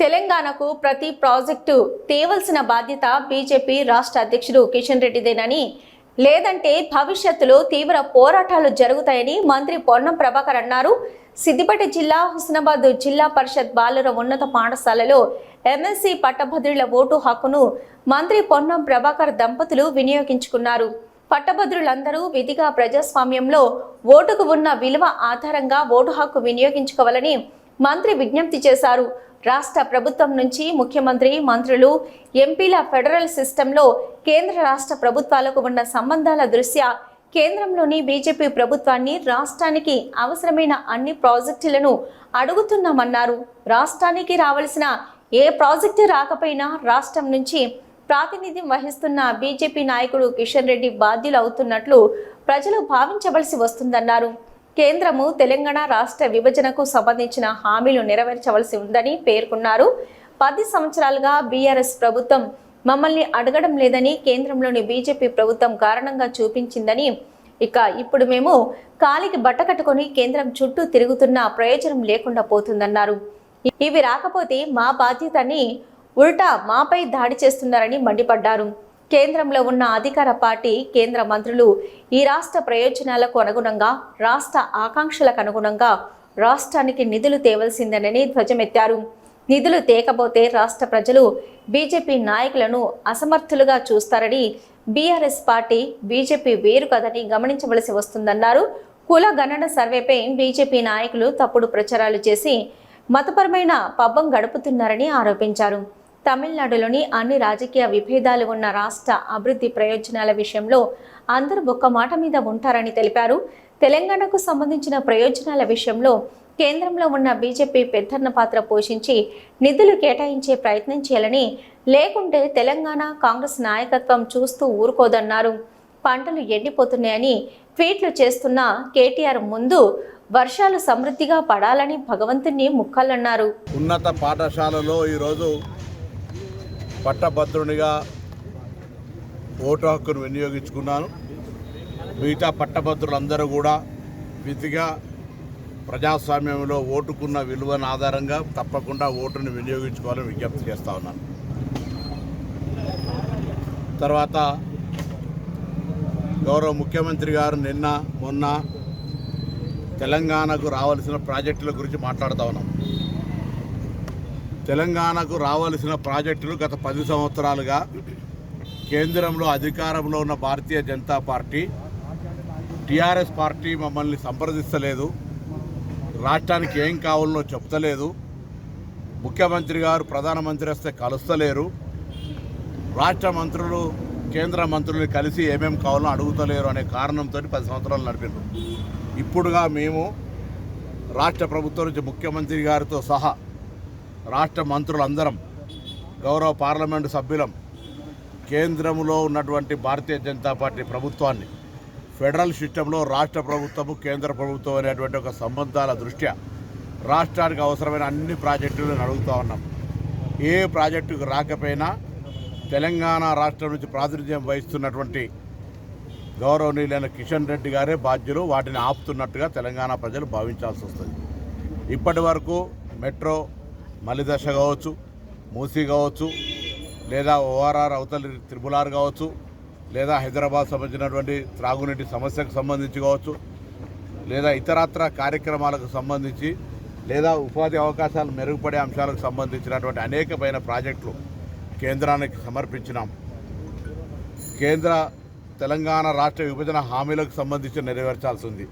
తెలంగాణకు ప్రతి ప్రాజెక్టు తేవలసిన బాధ్యత బీజేపీ రాష్ట్ర అధ్యక్షుడు కిషన్ రెడ్డిదేనని. లేదంటే భవిష్యత్తులో తీవ్ర పోరాటాలు జరుగుతాయని మంత్రి పొన్నం ప్రభాకర్ అన్నారు. సిద్దిపేట జిల్లా హుస్నాబాద్ జిల్లా పరిషత్ బాలుర ఉన్నత పాఠశాలలో ఎమ్మెల్సీ పట్టభద్రుల ఓటు హక్కును మంత్రి పొన్నం ప్రభాకర్ దంపతులు వినియోగించుకున్నారు. పట్టభద్రులందరూ విధిగా ప్రజాస్వామ్యంలో ఓటుకు ఉన్న విలువ ఆధారంగా ఓటు హక్కు వినియోగించుకోవాలని మంత్రి విజ్ఞప్తి చేశారు. రాష్ట్ర ప్రభుత్వం నుంచి ముఖ్యమంత్రి మంత్రులు ఎంపీల ఫెడరల్ సిస్టంలో కేంద్ర రాష్ట్ర ప్రభుత్వాలకు ఉన్న సంబంధాల దృష్ట్యా కేంద్రంలోని బీజేపీ ప్రభుత్వాన్ని రాష్ట్రానికి అవసరమైన అన్ని ప్రాజెక్టులను అడుగుతున్నామన్నారు. రాష్ట్రానికి రావలసిన ఏ ప్రాజెక్టు రాకపోయినా రాష్ట్రం నుంచి ప్రాతినిధ్యం వహిస్తున్న బీజేపీ నాయకుడు కిషన్ రెడ్డి బాధ్యులు అవుతున్నట్లు ప్రజలు భావించవలసి వస్తుందన్నారు. కేంద్రము తెలంగాణ రాష్ట్ర విభజనకు సంబంధించిన హామీలు నెరవేర్చవలసి ఉందని పేర్కొన్నారు. పది సంవత్సరాలుగా బీఆర్ఎస్ ప్రభుత్వం మమ్మల్ని అడగడం లేదని కేంద్రంలోని బీజేపీ ప్రభుత్వం కారణంగా చూపించిందని ఇక ఇప్పుడు మేము కాలికి బట్ట కట్టుకొని కేంద్రం చుట్టూ తిరుగుతున్న ప్రయోజనం లేకుండా పోతుందన్నారు. ఇవి రాకపోతే మా బాధ్యతని ఉల్టా మాపై దాడి చేస్తున్నారని మండిపడ్డారు. కేంద్రంలో ఉన్న అధికార పార్టీ కేంద్ర మంత్రులు ఈ రాష్ట్ర ప్రయోజనాలకు అనుగుణంగా రాష్ట్ర ఆకాంక్షలకు అనుగుణంగా రాష్ట్రానికి నిధులు తేవలసిందేనని ధ్వజమెత్తారు. నిధులు తేకపోతే రాష్ట్ర ప్రజలు బీజేపీ నాయకులను అసమర్థులుగా చూస్తారని బీఆర్ఎస్ పార్టీ బీజేపీ వేరు కదని గమనించవలసి వస్తుందన్నారు. కుల గణన సర్వేపై బీజేపీ నాయకులు తప్పుడు ప్రచారాలు చేసి మతపరమైన పబ్బం గడుపుతున్నారని ఆరోపించారు. తమిళనాడులోని అన్ని రాజకీయ విభేదాలు ఉన్న రాష్ట్ర అభివృద్ధి ప్రయోజనాల విషయంలో అందరూ ఒక్క మాట మీద ఉంటారని తెలిపారు. తెలంగాణకు సంబంధించిన ప్రయోజనాల విషయంలో కేంద్రంలో ఉన్న బీజేపీ పెద్దన్న పాత్ర పోషించి నిధులు కేటాయించే ప్రయత్నం చేయాలని లేకుంటే తెలంగాణ కాంగ్రెస్ నాయకత్వం చూస్తూ ఊరుకోదన్నారు. పంటలు ఎండిపోతున్నాయని ట్వీట్లు చేస్తున్న కేటీఆర్ ముందు వర్షాలు సమృద్ధిగా పడాలని భగవంతుణ్ణి ముక్కలన్నారు. ఉన్నత పాఠశాలలో ఈరోజు పట్టభద్రునిగా ఓటు హక్కును వినియోగించుకున్నాను. మిగతా పట్టభద్రులందరూ కూడా విధిగా ప్రజాస్వామ్యంలో ఓటుకున్న విలువను ఆధారంగా తప్పకుండా ఓటుని వినియోగించుకోవాలని విజ్ఞప్తి చేస్తా ఉన్నాను. తర్వాత గౌరవ ముఖ్యమంత్రి గారు నిన్న మొన్న తెలంగాణకు రావాల్సిన ప్రాజెక్టుల గురించి మాట్లాడుతూ ఉన్నాం. తెలంగాణకు రావాల్సిన ప్రాజెక్టులు గత పది సంవత్సరాలుగా కేంద్రంలో అధికారంలో ఉన్న Bharatiya Janata party TRS party మమ్మల్ని సంప్రదిస్తలేదు. రాష్ట్రానికి ఏం కావాలో చెప్తలేదు. ముఖ్యమంత్రి గారు ప్రధానమంత్రి వస్తే కలుస్తలేరు. రాష్ట్ర మంత్రులు కేంద్ర మంత్రుల్ని కలిసి ఏమేం కావాలో అడుగుతలేరు అనే కారణంతో పది సంవత్సరాలు నడిపారు ఇప్పుడుగా మేము రాష్ట్ర ప్రభుత్వం నుంచి ముఖ్యమంత్రి గారితో సహా రాష్ట్ర మంత్రులందరం గౌరవ పార్లమెంటు సభ్యులం కేంద్రంలో ఉన్నటువంటి భారతీయ జనతా పార్టీ ప్రభుత్వాన్ని ఫెడరల్ సిస్టంలో రాష్ట్ర ప్రభుత్వము కేంద్ర ప్రభుత్వం అనేటువంటి ఒక సంబంధాల దృష్ట్యా రాష్ట్రానికి అవసరమైన అన్ని ప్రాజెక్టులను అడుగుతూ ఉన్నాం. ఏ ప్రాజెక్టుకు రాకపోయినా తెలంగాణ రాష్ట్రం నుంచి ప్రాతినిధ్యం వహిస్తున్నటువంటి గౌరవనీయులైన కిషన్ రెడ్డి గారే బాధ్యులు వాటిని ఆపుతున్నట్టుగా తెలంగాణ ప్రజలు భావించాల్సి వస్తుంది. ఇప్పటి వరకు మెట్రో మలిదశ కావచ్చు మూసీ కావచ్చు లేదా ఓఆర్ఆర్ అవతలి త్రిపులార్ కావచ్చు లేదా హైదరాబాద్ సంబంధించినటువంటి త్రాగునీటి సమస్యకు సంబంధించి కావచ్చు లేదా ఇతరత్ర కార్యక్రమాలకు సంబంధించి లేదా ఉపాధి అవకాశాలు మెరుగుపడే అంశాలకు సంబంధించినటువంటి అనేకమైన ప్రాజెక్టులు కేంద్రానికి సమర్పించినాం. కేంద్ర తెలంగాణ రాష్ట్ర విభజన హామీలకు సంబంధించి నెరవేర్చాల్సి ఉంది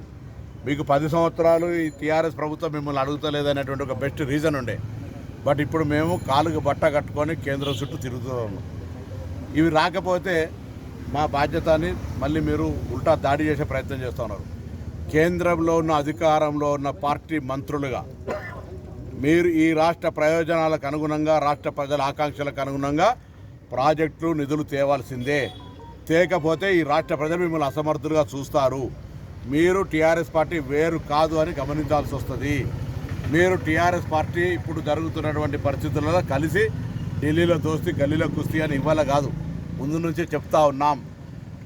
మీకు పది సంవత్సరాలు ఈ టీఆర్ఎస్ ప్రభుత్వం మిమ్మల్ని అడుగుతలేదనేటువంటి ఒక బెస్ట్ రీజన్ ఉండే. బట్ ఇప్పుడు మేము కాలుకు బట్ట కట్టుకొని కేంద్రం చుట్టూ తిరుగుతున్నాం ఇవి రాకపోతే మా బాధ్యతని మళ్ళీ మీరు ఉల్టా దాడి చేసే ప్రయత్నం చేస్తున్నారు కేంద్రంలో ఉన్న అధికారంలో ఉన్న పార్టీ మంత్రులుగా మీరు ఈ రాష్ట్ర ప్రయోజనాలకు అనుగుణంగా రాష్ట్ర ప్రజల ఆకాంక్షలకు అనుగుణంగా ప్రాజెక్టులు నిధులు తేవాల్సిందే. తేకపోతే ఈ రాష్ట్ర ప్రజలు మిమ్మల్ని అసమర్థులుగా చూస్తారు. మీరు టీఆర్ఎస్ పార్టీ వేరు కాదు అని గమనించాల్సి వస్తుంది. మీరు టీఆర్ఎస్ పార్టీ ఇప్పుడు జరుగుతున్నటువంటి పరిస్థితులలో కలిసి ఢిల్లీలో దోస్తి గల్లీలో కుస్తీ అని ఇవ్వాల కాదు. ముందు నుంచే చెప్తా ఉన్నాం.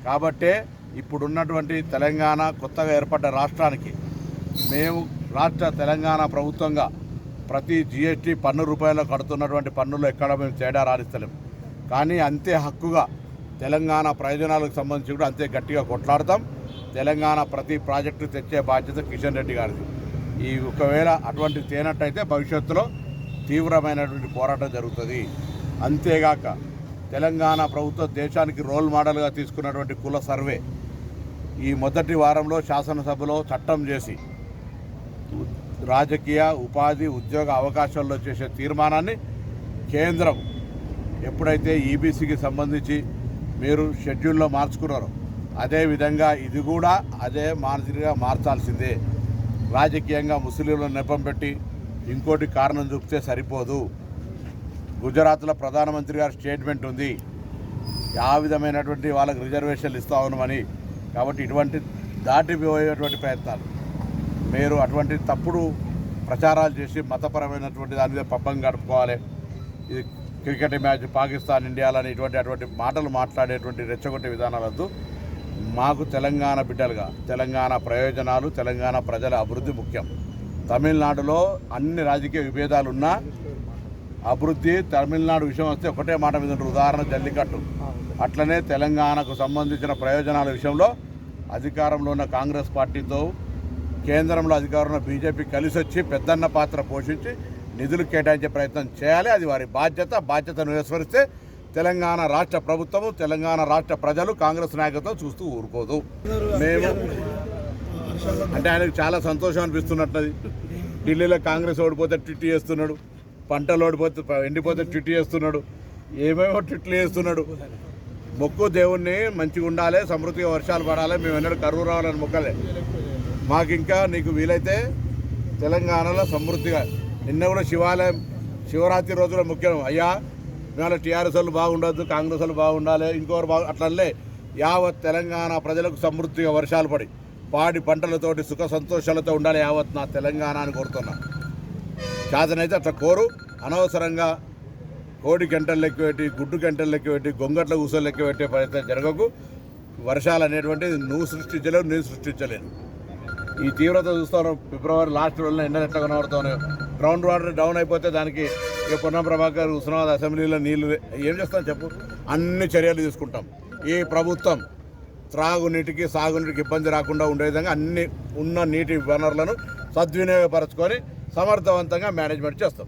కాబట్టే ఇప్పుడున్నటువంటి తెలంగాణ కొత్తగా ఏర్పడ్డ రాష్ట్రానికి మేము రాష్ట్ర తెలంగాణ ప్రభుత్వంగా ప్రతి జిఎస్టీ పన్ను రూపాయలు కడుతున్నటువంటి పన్నులు ఎక్కడ మేము తేడా రాణిస్తలేము కానీ అంతే హక్కుగా తెలంగాణ ప్రయోజనాలకు సంబంధించి కూడా అంతే గట్టిగా కొట్లాడతాం. తెలంగాణ ప్రతి ప్రాజెక్టు తెచ్చే బాధ్యత కిషన్ రెడ్డి గారిది. ఈ ఒకవేళ అటువంటి తేనట్టయితే భవిష్యత్తులో తీవ్రమైనటువంటి పోరాటం జరుగుతుంది. అంతేగాక తెలంగాణ ప్రభుత్వం దేశానికి రోల్ మోడల్గా తీసుకున్నటువంటి కుల సర్వే ఈ మొదటి వారంలో శాసనసభలో చట్టం చేసి రాజకీయ ఉపాధి ఉద్యోగ అవకాశాల్లో చేసే తీర్మానాన్ని కేంద్రం ఎప్పుడైతే ఈబీసీకి సంబంధించి మీరు షెడ్యూల్లో మార్చుకున్నారో అదేవిధంగా ఇది కూడా అదే మాదిరిగా మార్చాల్సిందే. రాజకీయంగా ముస్లింలను నెపం పెట్టి ఇంకోటి కారణం చూపితే సరిపోదు. గుజరాత్లో ప్రధానమంత్రి గారి స్టేట్మెంట్ ఉంది. ఆ విధమైనటువంటి వాళ్ళకి రిజర్వేషన్లు ఇస్తా ఉన్నామని. కాబట్టి ఇటువంటి దాటిపోయేటువంటి ప్రయత్నాలు. మీరు అటువంటి తప్పుడు ప్రచారాలు చేసి మతపరమైనటువంటి దాని మీద పబ్బం గడుపుకోవాలి. ఇది క్రికెట్ మ్యాచ్ పాకిస్తాన్ ఇండియాలని ఇటువంటి అటువంటి మాటలు మాట్లాడేటువంటి రెచ్చగొట్టే విధానాలతో మాకు తెలంగాణ బిడ్డలుగా తెలంగాణ ప్రయోజనాలు తెలంగాణ ప్రజల అభివృద్ధి ముఖ్యం. తమిళనాడులో అన్ని రాజకీయ విభేదాలున్నా అభివృద్ధి తమిళనాడు విషయం వస్తే ఒకటే మాట మీద ఉదాహరణ జల్లికట్టు. అట్లనే తెలంగాణకు సంబంధించిన ప్రయోజనాల విషయంలో అధికారంలో ఉన్న కాంగ్రెస్ పార్టీతో కేంద్రంలో అధికారంలో బీజేపీ కలిసి వచ్చి పెద్దన్న పాత్ర పోషించి నిధులు కేటాయించే ప్రయత్నం చేయాలి. అది వారి బాధ్యత. బాధ్యతను విస్మరిస్తే తెలంగాణ రాష్ట్ర ప్రభుత్వము తెలంగాణ రాష్ట్ర ప్రజలు కాంగ్రెస్ నాయకత్వం చూస్తూ ఊరుకోదు. మేము అంటే ఆయనకు చాలా సంతోషం అనిపిస్తున్నట్లది ఢిల్లీలో కాంగ్రెస్ ఓడిపోతే ట్విట్ చేస్తున్నాడు పంటలు ఓడిపోతే ఎండిపోతే ట్విట్ చేస్తున్నాడు ఏమేమో ట్విట్లు చేస్తున్నాడు. మొక్కు దేవుణ్ణి మంచిగా ఉండాలి సమృద్ధిగా వర్షాలు పడాలి మేము ఎన్నడూ కరువు రావాలని మొక్కలే. మాకు ఇంకా నీకు వీలైతే తెలంగాణలో సమృద్ధిగా నిన్న కూడా శివాలయం శివరాత్రి రోజులో ముఖ్యం అయ్యా ఇవాళ టీఆర్ఎస్ వాళ్ళు బాగుండొద్దు కాంగ్రెస్ వాళ్ళు బాగుండాలి ఇంకోరు బాగు అట్లనే యావత్ తెలంగాణ ప్రజలకు సమృద్ధిగా వర్షాలు పడి పాడి పంటలతోటి సుఖ సంతోషాలతో ఉండాలి యావత్ నా తెలంగాణ అని కోరుతున్నా. చేతనైతే అట్లా కోరు. అనవసరంగా కోడి గంటలు లెక్క పెట్టి గుడ్డు గంటలు లెక్క పెట్టి గొంగట్ల ఊసలు లెక్క పెట్టే ప్రయత్నం జరగకు. వర్షాలు అనేటువంటిది నువ్వు సృష్టించలేవు నేను సృష్టించలేను. ఈ తీవ్రత చూస్తాను ఫిబ్రవరి లాస్ట్ రోజున ఎండలు ఎట్లా కనబడుతున్నాయి. గ్రౌండ్ వాటర్ డౌన్ అయిపోతే దానికి ఇక పొన్నం ప్రభాకర్ హుస్నాబాద్ అసెంబ్లీలో నీళ్ళు ఏం చేస్తాం చెప్పు? అన్ని చర్యలు తీసుకుంటాం. ఈ ప్రభుత్వం త్రాగునీటికి సాగునీటికి ఇబ్బంది రాకుండా ఉండే విధంగా అన్ని ఉన్న నీటి వనరులను సద్వినియోగపరచుకొని సమర్థవంతంగా మేనేజ్మెంట్ చేస్తాం.